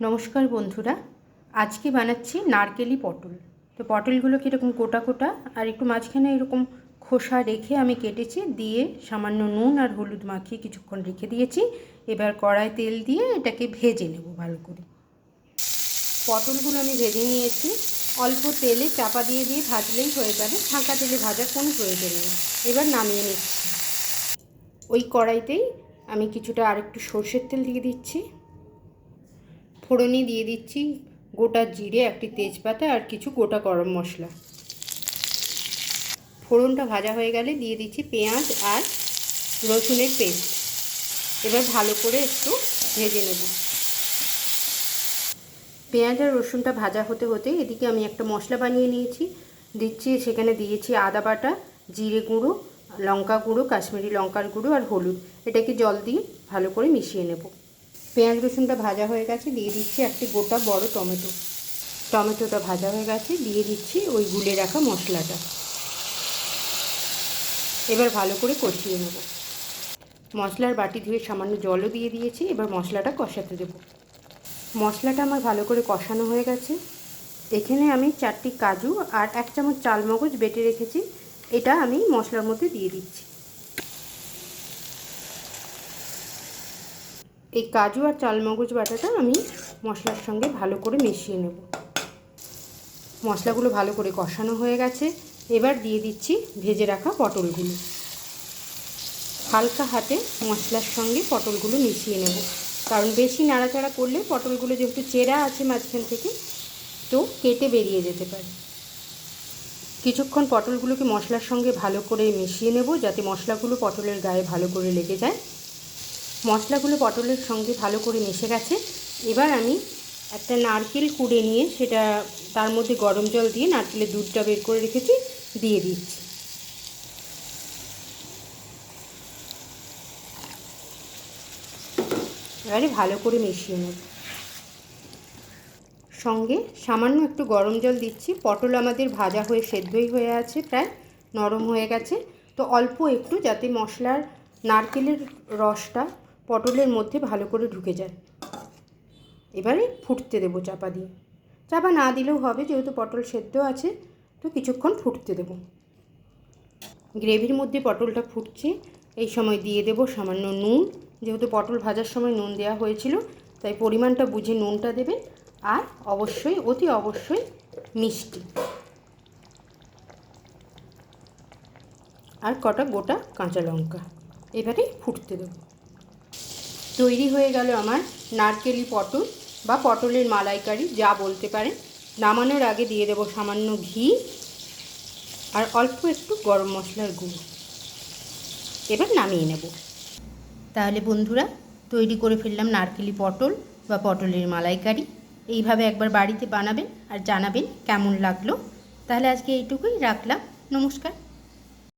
নমস্কার বন্ধুরা, আজকে বানাচ্ছি নারকেলি পটল। তো পটলগুলো কীরকম গোটা গোটা আর একটু মাঝখানে এরকম খোসা রেখে আমি কেটেছি, দিয়ে সামান্য নুন আর হলুদ মাখিয়ে কিছুক্ষণ রেখে দিয়েছি। এবার কড়ায় তেল দিয়ে এটাকে ভেজে নেব ভালো করে। পটলগুলো আমি ভেজে নিয়েছি। অল্প তেলে চাপা দিয়ে দিয়ে ভাজলেই হয়ে যাবে। ফাঁকা তেলে ভাজার কোনো প্রয়োজন নেই। এবার নামিয়ে নিচ্ছি। ওই কড়াইতেই আমি কিছুটা আরেকটু সর্ষের তেল দিয়ে দিচ্ছি। ফোড়নে দিয়ে দিচ্ছি। গোটা জিরে, একটি তেজপাতা আর কিছু গোটা গরম মশলা। ফোড়নটা ভাজা হয়ে গেলে দিয়ে দিচ্ছি পেঁয়াজ আর রসুনের পেস্ট। এবার ভালো করে একটু ভেজে নেব। পেঁয়াজ আর রসুনটা ভাজা হতে হতে এদিকে আমি একটা মশলা বানিয়ে নিয়েছি। দিচ্ছি, সেখানে দিয়েছি আদা বাটা, জিরে গুঁড়ো, লঙ্কা গুঁড়ো, কাশ্মীরি লঙ্কার গুঁড়ো আর হলুদ। এটাকে জল দিয়ে ভালো করে মিশিয়ে নেব। পেঁয়াজ রসুনটা ভাজা হয়ে গেছে, দিয়ে দিচ্ছি একটি গোটা বড় টমেটো। টমেটোটা ভাজা হয়ে গেছে, দিয়ে দিচ্ছি ওই গুলে রাখা মশলাটা। এবার ভালো করে কষিয়ে নেব। মশলার বাটি ধুয়ে সামান্য জলও দিয়ে দিয়েছি, এবার মশলাটা কষাতে দেবো। মশলাটা আমার ভালো করে কষানো হয়ে গেছে। এখানে আমি চারটি কাজু আর এক চামচ চালমগজ বেটে রেখেছি, এটা আমি মশলার মধ্যে দিয়ে দিচ্ছি। এই কাজু আর চালমগজ বাটাটা আমি মশলার সঙ্গে ভালো করে মিশিয়ে নেব। মশলাগুলো ভালো করে কষানো হয়ে গেছে। এবার দিয়ে দিচ্ছি ভেজে রাখা পটলগুলো। হালকা হাতে মশলার সঙ্গে পটলগুলো মিশিয়ে নেব। কারণ বেশি নাড়াচাড়া করলে পটলগুলো যেহেতু চেরা আছে মাঝখান থেকে, তো কেটে বেরিয়ে যেতে পারে। কিছুক্ষণ পটলগুলোকে মশলার সঙ্গে ভালো করে মিশিয়ে নেব যাতে মশলাগুলো পটলের গায়ে ভালো করে লেগে যায়। মশলাগুলো পটলের সঙ্গে ভালো করে মিশে গেছে। এবার আমি একটা নারকেল কুড়ে নিয়ে সেটা তার মধ্যে গরম জল দিয়ে নারকেলের দুধটা বের করে রেখেছি, দিয়ে দিচ্ছি। এবারে ভালো করে মিশিয়ে নেব। সঙ্গে সামান্য একটু গরম জল দিচ্ছি। পটল আমাদের ভাজা হয়ে সেদ্ধই হয়ে আছে, প্রায় নরম হয়ে গেছে। তো অল্প একটু যাতে মশলার নারকেলের রসটা পটলের মধ্যে ভালো করে ঢুকে যায়। এবারে ফুটতে দেবো চাপা দিয়ে। চাপা না দিলেও হবে, যেহেতু পটল সেদ্ধ আছে, তো কিছুক্ষণ ফুটতে দেবো। গ্রেভির মধ্যে পটলটা ফুটছে, এই সময় দিয়ে দেবো সামান্য নুন। যেহেতু পটল ভাজার সময় নুন দেওয়া হয়েছিল, তাই পরিমাণটা বুঝে নুনটা দেবে, আর অবশ্যই, অতি অবশ্যই মিষ্টি। আর কটা গোটা কাঁচা লঙ্কা। এবারে ফুটতে দেবো। তৈরি হয়ে গেল আমার নারকেলি পটল বা পটলের মালাইকারি, যা বলতে পারে নামানোর আগে দিয়ে দেবো সামান্য ঘি আর অল্প একটু গরম মশলার গুঁড়ো। এবার নামিয়ে নেব। তাহলে বন্ধুরা, তৈরি করে ফেললাম নারকেলি পটল বা পটলের মালাইকারি। এইভাবে একবার বাড়িতে বানাবেন আর জানাবেন কেমন লাগল। তাহলে আজকে এইটুকুই রাখলাম। নমস্কার।